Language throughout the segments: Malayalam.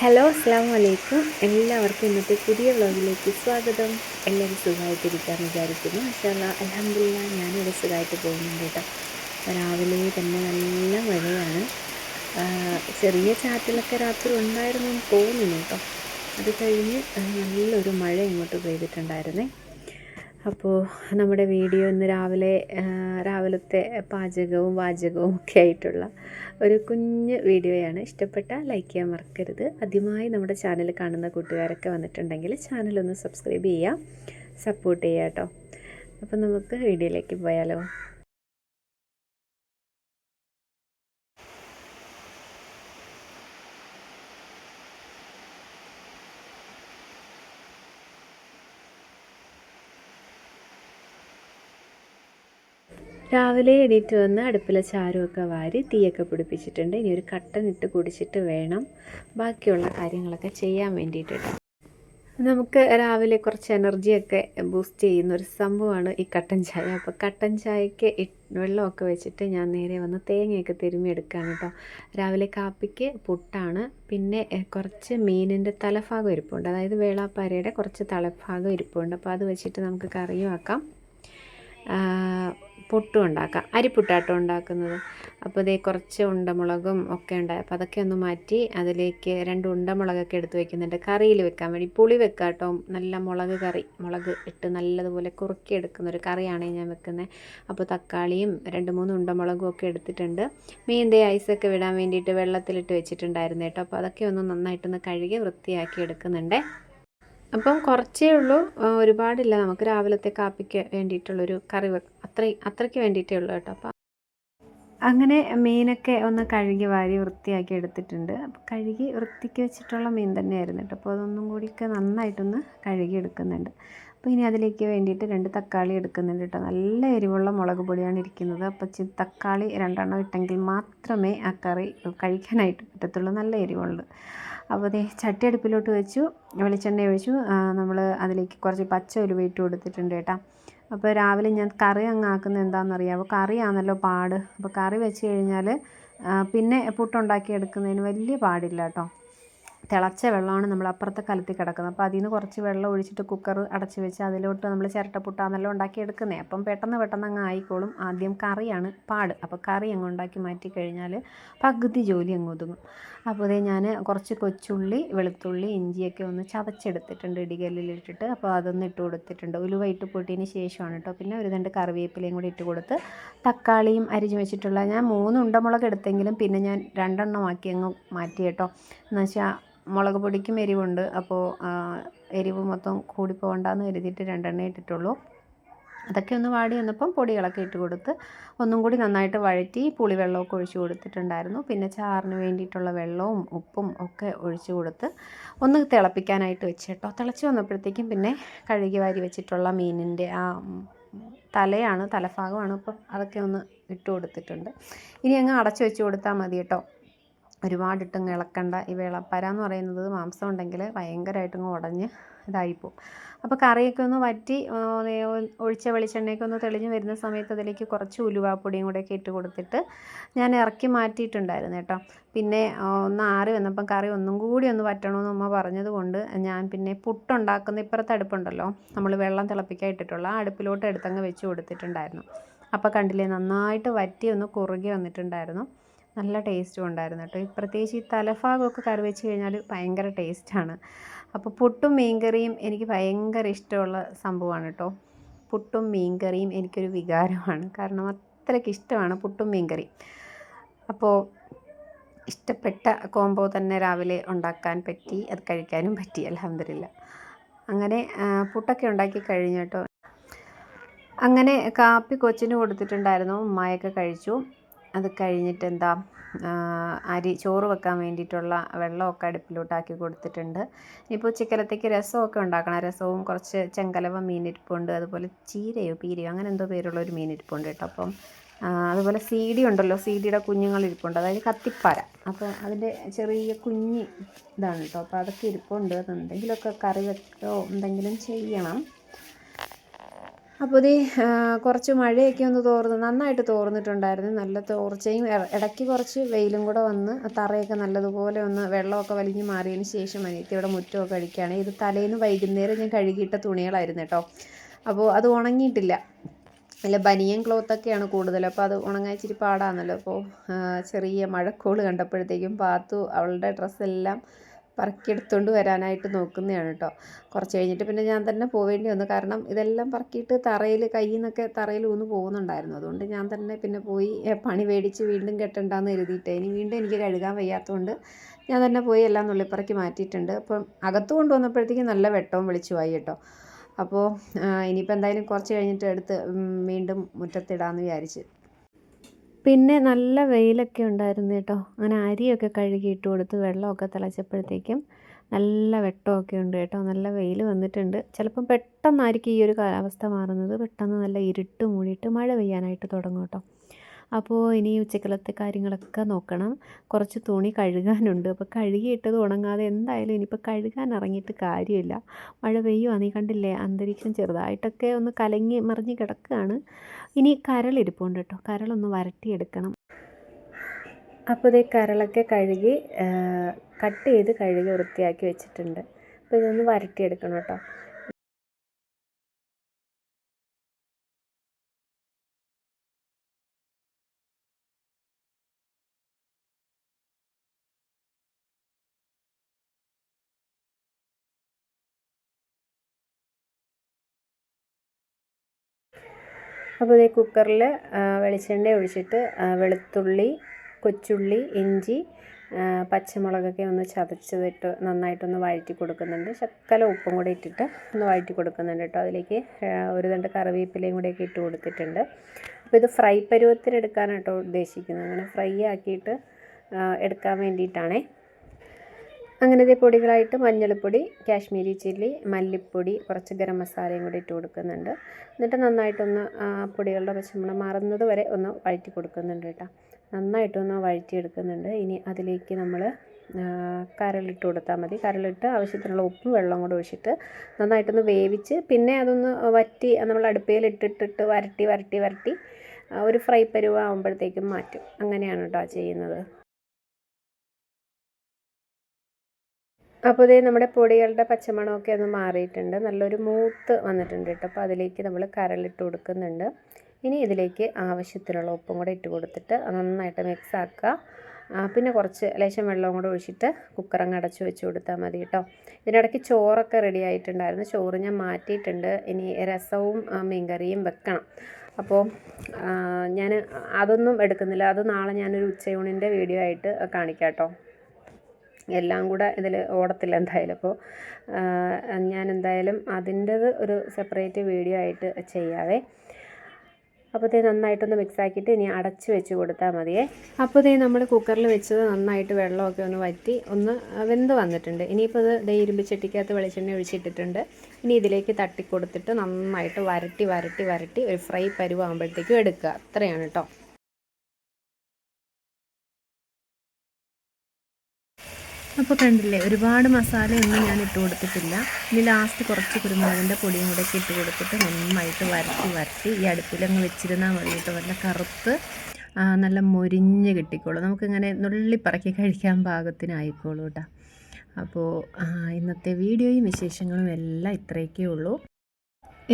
ഹലോ അസ്സാം വലൈക്കും എല്ലാവർക്കും ഇന്നത്തെ പുതിയ വ്ളോഗിലേക്ക് സ്വാഗതം. എല്ലാവരും സുഖമായിട്ടിരിക്കാൻ വിചാരിക്കുന്നു. പക്ഷേ അലഹമില്ല ഞാനിവിടെ സുഖമായിട്ട് പോകുന്നുണ്ട് കേട്ടോ. രാവിലെ തന്നെ നല്ല മഴയാണ്. ചെറിയ ചാറ്റിലൊക്കെ രാത്രി ഉണ്ടായിരുന്നു എന്ന് തോന്നുന്നു കേട്ടോ. അത് കഴിഞ്ഞ് നല്ലൊരു മഴ ഇങ്ങോട്ട് പെയ്തിട്ടുണ്ടായിരുന്നേ. അപ്പോൾ നമ്മുടെ വീഡിയോ ഇന്ന് രാവിലെ രാവിലത്തെ പാചകവും വാചകവും ഒക്കെ ആയിട്ടുള്ള ഒരു കുഞ്ഞ് വീഡിയോയാണ്. ഇഷ്ടപ്പെട്ട ലൈക്ക് ചെയ്യാൻ മറക്കരുത്. ആദ്യമായി നമ്മുടെ ചാനൽ കാണുന്ന കൂട്ടുകാരൊക്കെ വന്നിട്ടുണ്ടെങ്കിൽ ചാനലൊന്ന് സബ്സ്ക്രൈബ് ചെയ്യുക സപ്പോർട്ട് ചെയ്യുക കേട്ടോ അപ്പോൾ നമുക്ക് വീഡിയോയിലേക്ക് പോയാലോ? രാവിലെ എണീറ്റ് വന്ന് അടുപ്പിലെ ചാരമൊക്കെ വാരി തീയൊക്കെ പിടിപ്പിച്ചിട്ടുണ്ട്. ഇനി ഒരു കട്ടൻ ഇട്ട് കുടിച്ചിട്ട് വേണം ബാക്കിയുള്ള കാര്യങ്ങളൊക്കെ ചെയ്യാൻ വേണ്ടിയിട്ട് നമുക്ക് രാവിലെ കുറച്ച് എനർജിയൊക്കെ ബൂസ്റ്റ് ചെയ്യുന്ന ഒരു സംഭവമാണ് ഈ കട്ടൻ ചായ. അപ്പോൾ കട്ടൻ ചായക്ക് വെള്ളമൊക്കെ വെച്ചിട്ട് ഞാൻ നേരെ വന്ന് തേങ്ങയൊക്കെ തിരുമ്മിയെടുക്കുകയാണ് കേട്ടോ. രാവിലെ കാപ്പിക്ക് പുട്ടാണ്. പിന്നെ കുറച്ച് മീനിന്റെ തലഭാഗം ഇരിപ്പുണ്ട്. അതായത് വേളാപ്പാരയുടെ കുറച്ച് തലഭാഗം ഇരിപ്പുണ്ട്. അപ്പോൾ അത് വെച്ചിട്ട് നമുക്ക് കറിയും ആക്കാം. പുട്ടും ഉണ്ടാക്കാം. അരിപ്പുട്ടാട്ടോ ഉണ്ടാക്കുന്നത്. അപ്പോൾ ഇതേ കുറച്ച് ഉണ്ടമുളകും ഒക്കെ ഉണ്ടായി. അപ്പോൾ അതൊക്കെ ഒന്ന് മാറ്റി അതിലേക്ക് രണ്ട് ഉണ്ടമുളകൊക്കെ എടുത്ത് വെക്കുന്നുണ്ട്. കറിയിൽ വെക്കാൻ വേണ്ടി പുളി വെക്കാട്ടോ. കേട്ടോ നല്ല മുളക് കറി. മുളക് ഇട്ട് നല്ലതുപോലെ കുറുക്കി എടുക്കുന്ന ഒരു കറിയാണ് ഞാൻ വെക്കുന്നത്. അപ്പോൾ തക്കാളിയും രണ്ട് മൂന്ന് ഉണ്ടമുളകും ഒക്കെ എടുത്തിട്ടുണ്ട്. മീന്റെ ഐസൊക്കെ വിടാൻ വേണ്ടിയിട്ട് വെള്ളത്തിലിട്ട് വെച്ചിട്ടുണ്ടായിരുന്നു കേട്ടോ. അപ്പോൾ അതൊക്കെ ഒന്ന് നന്നായിട്ടൊന്ന് കഴുകി വൃത്തിയാക്കി എടുക്കുന്നുണ്ട്. അപ്പം കുറച്ചേ ഉള്ളൂ. ഒരുപാടില്ല. നമുക്ക് രാവിലത്തെ കാപ്പിക്ക് വേണ്ടിയിട്ടുള്ളൊരു കറി അത്രയും അത്രയ്ക്ക് വേണ്ടിയിട്ടേ ഉള്ളൂ കേട്ടോ. അപ്പം അങ്ങനെ മീനൊക്കെ ഒന്ന് കഴുകി വാരി വൃത്തിയാക്കി എടുത്തിട്ടുണ്ട്. അപ്പോൾ കഴുകി വൃത്തിക്ക് വെച്ചിട്ടുള്ള മീൻ തന്നെയായിരുന്നു കേട്ടോ. അപ്പോൾ അതൊന്നും കൂടിയൊക്കെ നന്നായിട്ടൊന്ന് കഴുകി എടുക്കുന്നുണ്ട്. അപ്പോൾ ഇനി അതിലേക്ക് വേണ്ടിയിട്ട് രണ്ട് തക്കാളി എടുക്കുന്നുണ്ട് കേട്ടോ. നല്ല എരിവുള്ള മുളക് പൊടിയാണ് ഇരിക്കുന്നത്. അപ്പോൾ തക്കാളി രണ്ടെണ്ണം ഇട്ടെങ്കിൽ മാത്രമേ ആ കറി കഴിക്കാനായിട്ട് പറ്റത്തുള്ളൂ. നല്ല എരിവുള്ളത്. അപ്പോൾ അതേ ചട്ടി അടുപ്പിലോട്ട് വെച്ചു വെളിച്ചെണ്ണ ഒഴിച്ചു. നമ്മൾ അതിലേക്ക് കുറച്ച് പച്ച ഉലുവ ഇട്ട് കൊടുത്തിട്ടുണ്ട് കേട്ടോ. അപ്പോൾ രാവിലെ ഞാൻ കറി അങ്ങ് ആക്കുന്നത് എന്താണെന്നറിയാമോ കറിയാണല്ലോ പാട്. അപ്പോൾ കറി വെച്ച് കഴിഞ്ഞാൽ പിന്നെ പുട്ടുണ്ടാക്കി എടുക്കുന്നതിന് വലിയ പാടില്ല കേട്ടോ. തിളച്ച വെള്ളമാണ് നമ്മൾ അപ്പുറത്തെ കലത്തിൽ കിടക്കുന്നത്. അപ്പോൾ അതിൽ നിന്ന് കുറച്ച് വെള്ളം ഒഴിച്ചിട്ട് കുക്കർ അടച്ച് വെച്ച് അതിലോട്ട് നമ്മൾ ചിരട്ടപ്പുട്ടാന്നെല്ലാം ഉണ്ടാക്കി എടുക്കുന്നത് അപ്പം പെട്ടെന്ന് പെട്ടെന്ന് അങ്ങ് ആയിക്കോളും. ആദ്യം കറിയാണ് പാട്. അപ്പോൾ കറി അങ്ങ് ഉണ്ടാക്കി മാറ്റി കഴിഞ്ഞാൽ പകുതി ജോലി അങ്ങ് ഒതുങ്ങും. അപ്പോൾ ഇതേ ഞാൻ കുറച്ച് കൊച്ചുള്ളി വെളുത്തുള്ളി ഇഞ്ചിയൊക്കെ ഒന്ന് ചതച്ചെടുത്തിട്ടുണ്ട് ഇടികല്ലിലിട്ടിട്ട്. അപ്പോൾ അതൊന്ന് ഇട്ട് കൊടുത്തിട്ടുണ്ട്. ഉലുവ ഇട്ട് പൊട്ടിയതിന് ശേഷമാണ് കേട്ടോ. പിന്നെ ഒരു രണ്ട് കറിവേപ്പിലയും കൂടി ഇട്ട് കൊടുത്ത് തക്കാളിയും അരിഞ്ഞ് വെച്ചിട്ടുള്ള ഞാൻ മൂന്ന് ഉണ്ടമുളക് എടുത്തെങ്കിലും പിന്നെ ഞാൻ രണ്ടെണ്ണം ആക്കി അങ്ങ് മാറ്റി കേട്ടോ. എന്ന് വെച്ചാൽ മുളക് പൊടിക്കും എരിവുണ്ട്. അപ്പോൾ എരിവ് മൊത്തം കൂടി പോകണ്ടെന്ന് കരുതിയിട്ട് രണ്ടെണ്ണേ ഇട്ടിട്ടുള്ളൂ. അതൊക്കെ ഒന്ന് വാടി വന്നപ്പം പൊടികളൊക്കെ ഇട്ട് കൊടുത്ത് ഒന്നും കൂടി നന്നായിട്ട് വഴറ്റി പുളിവെള്ളമൊക്കെ ഒഴിച്ച് കൊടുത്തിട്ടുണ്ടായിരുന്നു. പിന്നെ ചാറിന് വേണ്ടിയിട്ടുള്ള വെള്ളവും ഉപ്പും ഒക്കെ ഒഴിച്ച് കൊടുത്ത് ഒന്ന് തിളപ്പിക്കാനായിട്ട് വെച്ച് കേട്ടോ. തിളച്ച് വന്നപ്പോഴത്തേക്കും പിന്നെ കഴുകി വാരി വെച്ചിട്ടുള്ള മീനിന്റെ ആ തലയാണ് തലഭാഗമാണ്. അപ്പം അതൊക്കെ ഒന്ന് ഇട്ട് കൊടുത്തിട്ടുണ്ട്. ഇനി അങ്ങ് അടച്ചു വെച്ച് കൊടുത്താൽ മതി കേട്ടോ. ഒരുപാടിട്ടങ്ങ് ഇളക്കണ്ട ഈ വേളപ്പര എന്ന് പറയുന്നത് മാംസം ഉണ്ടെങ്കിൽ ഭയങ്കരമായിട്ടങ്ങ് ഉടഞ്ഞ് ഇതായിപ്പോവും. അപ്പോൾ കറിയൊക്കെ ഒന്ന് വറ്റി ഒഴിച്ച വെളിച്ചെണ്ണയൊക്കെ ഒന്ന് തെളിഞ്ഞ് വരുന്ന സമയത്ത് അതിലേക്ക് കുറച്ച് ഉലുവാപ്പൊടിയും കൂടെയൊക്കെ ഇട്ട് കൊടുത്തിട്ട് ഞാൻ ഇറക്കി മാറ്റിയിട്ടുണ്ടായിരുന്നു കേട്ടോ. പിന്നെ ഒന്ന് ആറി വന്നപ്പം കറി ഒന്നും കൂടി ഒന്ന് വറ്റണമെന്ന് അമ്മ പറഞ്ഞതുകൊണ്ട് ഞാൻ പിന്നെ പുട്ടുണ്ടാക്കുന്ന ഇപ്പുറത്തെ അടുപ്പുണ്ടല്ലോ നമ്മൾ വെള്ളം തിളപ്പിക്കാൻ ഇട്ടിട്ടുള്ള ആ അടുപ്പിലോട്ട് എടുത്തങ്ങ് വെച്ച് കൊടുത്തിട്ടുണ്ടായിരുന്നു. അപ്പോൾ കണ്ടില്ലേ നന്നായിട്ട് വറ്റി ഒന്ന് കുറുകി വന്നിട്ടുണ്ടായിരുന്നു. നല്ല ടേസ്റ്റും ഉണ്ടായിരുന്നു കേട്ടോ. പ്രത്യേകിച്ച് ഈ തലഭാഗമൊക്കെ കറി വെച്ച് കഴിഞ്ഞാൽ ഭയങ്കര ടേസ്റ്റാണ്. അപ്പോൾ പുട്ടും മീൻകറിയും എനിക്ക് ഭയങ്കര ഇഷ്ടമുള്ള സംഭവമാണ് കേട്ടോ. പുട്ടും മീൻകറിയും എനിക്കൊരു വികാരമാണ്. കാരണം അത്രയ്ക്ക് ഇഷ്ടമാണ് പുട്ടും മീൻകറി. അപ്പോൾ ഇഷ്ടപ്പെട്ട കോംബോ തന്നെ രാവിലെ ഉണ്ടാക്കാൻ പറ്റി അത് കഴിക്കാനും പറ്റി അലഹമില്ല അങ്ങനെ പുട്ടൊക്കെ ഉണ്ടാക്കി കഴിഞ്ഞു കേട്ടോ. അങ്ങനെ കാപ്പി കൊച്ചിന് കൊടുത്തിട്ടുണ്ടായിരുന്നു ഉമ്മായൊക്കെ കഴിച്ചു. അത് കഴിഞ്ഞിട്ട് എന്താ അരി ചോറ് വെക്കാൻ വേണ്ടിയിട്ടുള്ള വെള്ളമൊക്കെ അടുപ്പിലോട്ടാക്കി കൊടുത്തിട്ടുണ്ട്. ഇനിയിപ്പോൾ ചിക്കലത്തേക്ക് രസമൊക്കെ ഉണ്ടാക്കണം. രസവും കുറച്ച് ചെങ്കലവ മീനിരിപ്പുണ്ട് അതുപോലെ ചീരയോ പീരയോ അങ്ങനെ എന്തോ പേരുള്ള ഒരു മീനിരിപ്പുണ്ട് കേട്ടോ അപ്പം. അതുപോലെ സീഡി ഉണ്ടല്ലോ സി ഡിയുടെ കുഞ്ഞുങ്ങൾ ഇരിപ്പുണ്ട്. അതായത് കത്തിപ്പാര. അപ്പോൾ അതിന്റെ ചെറിയ കുഞ്ഞ് ഇതാണ് കേട്ടോ. അപ്പോൾ അതൊക്കെ ഇരിപ്പുണ്ട്. എന്തെങ്കിലുമൊക്കെ കറി വെക്കോ എന്തെങ്കിലും ചെയ്യണം. അപ്പോൾ ഇത് കുറച്ച് മഴയൊക്കെ ഒന്ന് തോർന്ന് നന്നായിട്ട് തോർന്നിട്ടുണ്ടായിരുന്നു. നല്ല തോർച്ചയും ഇട- ഇടയ്ക്ക് കുറച്ച് വെയിലും കൂടെ വന്ന് തറയൊക്കെ നല്ലതുപോലെ ഒന്ന് വെള്ളമൊക്കെ വലിഞ്ഞ് മാറിയതിന് ശേഷം അനിയത്തി ഇവിടെ മുറ്റമൊക്കെ കഴിക്കുകയാണ് ഇത് തലേന്ന് വൈകുന്നേരം ഞാൻ കഴുകിയിട്ട തുണികളായിരുന്നു കേട്ടോ. അപ്പോൾ അത് ഉണങ്ങിയിട്ടില്ല. അല്ല ബനിയൻ ക്ലോത്തൊക്കെയാണ് കൂടുതൽ. അപ്പോൾ അത് ഉണങ്ങാൻ ഇച്ചിരി പാടാണല്ലോ. അപ്പോൾ ചെറിയ മഴക്കോൾ കണ്ടപ്പോഴത്തേക്കും പാത്തു അവളുടെ ഡ്രസ്സെല്ലാം പറക്കിയെടുത്തുകൊണ്ട് വരാനായിട്ട് നോക്കുന്നതാണ് കേട്ടോ കുറച്ച് കഴിഞ്ഞിട്ട് പിന്നെ ഞാൻ തന്നെ പോവേണ്ടി വന്നു. കാരണം ഇതെല്ലാം പറക്കിയിട്ട് തറയിൽ കയ്യിൽ നിന്നൊക്കെ തറയിൽ ഊന്ന് പോകുന്നുണ്ടായിരുന്നു. അതുകൊണ്ട് ഞാൻ തന്നെ പിന്നെ പോയി പണി മേടിച്ച് വീണ്ടും കെട്ടണ്ടെന്ന് എഴുതിയിട്ട് ഇനി വീണ്ടും എനിക്ക് കഴുകാൻ വയ്യാത്തതുകൊണ്ട് ഞാൻ തന്നെ പോയി എല്ലാം നുള്ളിപ്പറക്കി മാറ്റിയിട്ടുണ്ട്. അപ്പം അകത്ത് കൊണ്ടുവന്നപ്പോഴത്തേക്കും നല്ല വെട്ടവും വിളിച്ചുമായി കേട്ടോ അപ്പോൾ ഇനിയിപ്പോൾ എന്തായാലും കുറച്ച് കഴിഞ്ഞിട്ട് എടുത്ത് വീണ്ടും മുറ്റത്തിടാമെന്ന് വിചാരിച്ച്. പിന്നെ നല്ല വെയിലൊക്കെ ഉണ്ടായിരുന്നു കേട്ടോ. അങ്ങനെ അരിയൊക്കെ കഴുകി ഇട്ട് കൊടുത്ത് വെള്ളമൊക്കെ തിളച്ചപ്പോഴത്തേക്കും നല്ല വെട്ടമൊക്കെ ഉണ്ട് കേട്ടോ. നല്ല വെയിൽ വന്നിട്ടുണ്ട്. ചിലപ്പം പെട്ടെന്നായിരിക്കും ഈ ഒരു കാലാവസ്ഥ മാറുന്നത്. പെട്ടെന്ന് നല്ല ഇരുട്ട് മൂടിയിട്ട് മഴ പെയ്യാനായിട്ട് തുടങ്ങും കേട്ടോ. അപ്പോൾ ഇനി ഉച്ചക്കലത്തെ കാര്യങ്ങളൊക്കെ നോക്കണം. കുറച്ച് തുണി കഴുകാനുണ്ട്. അപ്പോൾ കഴുകിയിട്ടത് ഉണങ്ങാതെ എന്തായാലും ഇനിയിപ്പോൾ കഴുകാൻ ഇറങ്ങിയിട്ട് കാര്യമില്ല. മഴ പെയ്യുക നീ കണ്ടില്ലേ? അന്തരീക്ഷം ചെറുതായിട്ടൊക്കെ ഒന്ന് കലങ്ങി മറിഞ്ഞ് കിടക്കുകയാണ്. ഇനി കരളിരിപ്പുണ്ട് കേട്ടോ. കരളൊന്ന് വരട്ടിയെടുക്കണം. അപ്പോൾ ഇതേ കരളൊക്കെ കഴുകി കട്ട് ചെയ്ത് കഴുകി വൃത്തിയാക്കി വെച്ചിട്ടുണ്ട്. അപ്പോൾ ഇതൊന്ന് വരട്ടിയെടുക്കണം കേട്ടോ. അപ്പോൾ ഈ കുക്കറിൽ വെളിച്ചെണ്ണ ഒഴിച്ചിട്ട് വെളുത്തുള്ളി കൊച്ചുള്ളി ഇഞ്ചി പച്ചമുളകൊക്കെ ഒന്ന് ചതച്ചതിട്ട് നന്നായിട്ടൊന്ന് വഴറ്റി കൊടുക്കുന്നുണ്ട്. ശക്കല ഉപ്പും കൂടെ ഇട്ടിട്ട് ഒന്ന് വഴറ്റി കൊടുക്കുന്നുണ്ട് കേട്ടോ. അതിലേക്ക് ഒരു രണ്ട് കറിവേപ്പിലയും കൂടെയൊക്കെ ഇട്ട് കൊടുത്തിട്ടുണ്ട്. അപ്പോൾ ഇത് ഫ്രൈ പരുവത്തിനെടുക്കാനാണ് കേട്ടോ ഉദ്ദേശിക്കുന്നത്. അങ്ങനെ ഫ്രൈ ആക്കിയിട്ട് എടുക്കാൻ വേണ്ടിയിട്ടാണേ. അങ്ങനെ ഇതേ പൊടികളായിട്ട് മഞ്ഞൾപ്പൊടി കാശ്മീരി ചില്ലി മല്ലിപ്പൊടി കുറച്ച് ഗരം മസാലയും കൂടി ഇട്ട് കൊടുക്കുന്നുണ്ട്. എന്നിട്ട് നന്നായിട്ടൊന്ന് പൊടികളുടെ പച്ചമണം മാറുന്നത് വരെ ഒന്ന് വഴറ്റി കൊടുക്കുന്നുണ്ട് കേട്ടോ. നന്നായിട്ടൊന്ന് വഴറ്റിയെടുക്കുന്നുണ്ട്. ഇനി അതിലേക്ക് നമ്മൾ കരളിട്ട് കൊടുത്താൽ മതി. കരളിട്ട് ആവശ്യത്തിനുള്ള ഉപ്പും വെള്ളം കൂടെ ഒഴിച്ചിട്ട് നന്നായിട്ടൊന്ന് വേവിച്ച് പിന്നെ അതൊന്ന് വറ്റി നമ്മൾ അടുപ്പയിൽ ഇട്ടിട്ടിട്ട് വരട്ടി വരട്ടി വരട്ടി ഒരു ഫ്രൈ പരുവ ആകുമ്പോഴത്തേക്കും മാറ്റും. അങ്ങനെയാണ് കേട്ടോ ചെയ്യുന്നത്. അപ്പോൾ ഇതേ നമ്മുടെ പൊടികളുടെ പച്ചമണമൊക്കെ ഒന്ന് മാറിയിട്ടുണ്ട്. നല്ലൊരു മൂത്ത് വന്നിട്ടുണ്ട് കേട്ടോ. അപ്പോൾ അതിലേക്ക് നമ്മൾ കരളിട്ട് കൊടുക്കുന്നുണ്ട്. ഇനി ഇതിലേക്ക് ആവശ്യത്തിനുള്ള ഉപ്പും കൂടെ ഇട്ട് കൊടുത്തിട്ട് നന്നായിട്ട് മിക്സ് ആക്കുക. പിന്നെ കുറച്ച് ലേശം വെള്ളവും കൂടെ ഒഴിച്ചിട്ട് കുക്കറങ്ങ് അടച്ച് വെച്ച് കൊടുത്താൽ മതി കേട്ടോ. ഇതിനിടയ്ക്ക് ചോറൊക്കെ റെഡി ആയിട്ടുണ്ടായിരുന്നു. ചോറ് ഞാൻ മാറ്റിയിട്ടുണ്ട്. ഇനി രസവും മീൻകറിയും വെക്കണം. അപ്പോൾ ഞാൻ അതൊന്നും എടുക്കുന്നില്ല. അത് നാളെ ഞാനൊരു ഉച്ചയൂണിന്റെ വീഡിയോ ആയിട്ട് കാണിക്കാം കേട്ടോ. എല്ലാം കൂടെ ഇതിൽ ഓടത്തില്ല എന്തായാലും. അപ്പോൾ ഞാൻ എന്തായാലും അതിന്റെത് ഒരു സെപ്പറേറ്റ് വീഡിയോ ആയിട്ട് ചെയ്യാവേ. അപ്പോൾ ഇതേ നന്നായിട്ടൊന്ന് മിക്സ് ആക്കിയിട്ട് ഇനി അടച്ച് വെച്ച് കൊടുത്താൽ മതിയേ. അപ്പോൾ ഇതേ നമ്മൾ കുക്കറിൽ വെച്ചത് നന്നായിട്ട് വെള്ളമൊക്കെ ഒന്ന് വറ്റി ഒന്ന് വെന്ത് വന്നിട്ടുണ്ട്. ഇനിയിപ്പോൾ ഇത് ദേ ഇരുമ്പ് ചട്ടിക്കകത്ത് വെളിച്ചെണ്ണ ഒഴിച്ചിട്ടിട്ടുണ്ട്. ഇനി ഇതിലേക്ക് തട്ടി കൊടുത്തിട്ട് നന്നായിട്ട് വരട്ടി വരട്ടി വരട്ടി ഒരു ഫ്രൈ പരുവാകുമ്പോഴത്തേക്കും എടുക്കുക. അത്രയാണ് കേട്ടോ. അപ്പോൾ കണ്ടില്ലേ ഒരുപാട് മസാല ഒന്നും ഞാൻ ഇട്ട് കൊടുത്തിട്ടില്ല. ഇനി ലാസ്റ്റ് കുറച്ച് കുരുമുളകിന്റെ പൊടിയും കൂടെ ഒക്കെ ഇട്ട് കൊടുത്തിട്ട് നന്നായിട്ട് വരട്ടി വരട്ടി ഈ അടുപ്പിലങ്ങ് വെച്ചിരുന്നാൽ മതി കേട്ടോ. നല്ല കറുത്ത് നല്ല മൊരിഞ്ഞ് കിട്ടിക്കോളും. നമുക്കിങ്ങനെ നുള്ളിപ്പറക്കി കഴിക്കാൻ പാകത്തിനായിക്കോളൂ കേട്ടോ. അപ്പോൾ ഇന്നത്തെ വീഡിയോയും വിശേഷങ്ങളും എല്ലാം ഇത്രയൊക്കെ ഉള്ളൂ.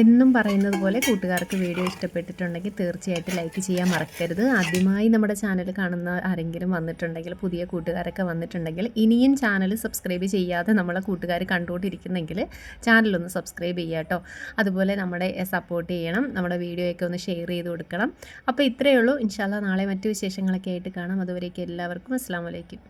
എന്നും പറയുന്നത് പോലെ കൂട്ടുകാർക്ക് വീഡിയോ ഇഷ്ടപ്പെട്ടിട്ടുണ്ടെങ്കിൽ തീർച്ചയായിട്ടും ലൈക്ക് ചെയ്യാൻ മറക്കരുത്. ആദ്യമായി നമ്മുടെ ചാനൽ കാണുന്ന ആരെങ്കിലും വന്നിട്ടുണ്ടെങ്കിൽ പുതിയ കൂട്ടുകാരൊക്കെ വന്നിട്ടുണ്ടെങ്കിൽ ഇനിയും ചാനൽ സബ്സ്ക്രൈബ് ചെയ്യാതെ നമ്മളെ കൂട്ടുകാർ കണ്ടുകൊണ്ടിരിക്കുന്നെങ്കിൽ ചാനലൊന്ന് സബ്സ്ക്രൈബ് ചെയ്യുക കേട്ടോ. അതുപോലെ നമ്മളെ സപ്പോർട്ട് ചെയ്യണം. നമ്മുടെ വീഡിയോയൊക്കെ ഒന്ന് ഷെയർ ചെയ്ത് കൊടുക്കണം. അപ്പോൾ ഇത്രയേ ഉള്ളൂ. ഇൻഷാല്ല നാളെ മറ്റു വിശേഷങ്ങളൊക്കെ ആയിട്ട് കാണാം. അതുവരേക്കും എല്ലാവർക്കും അസ്സാം വലൈക്കും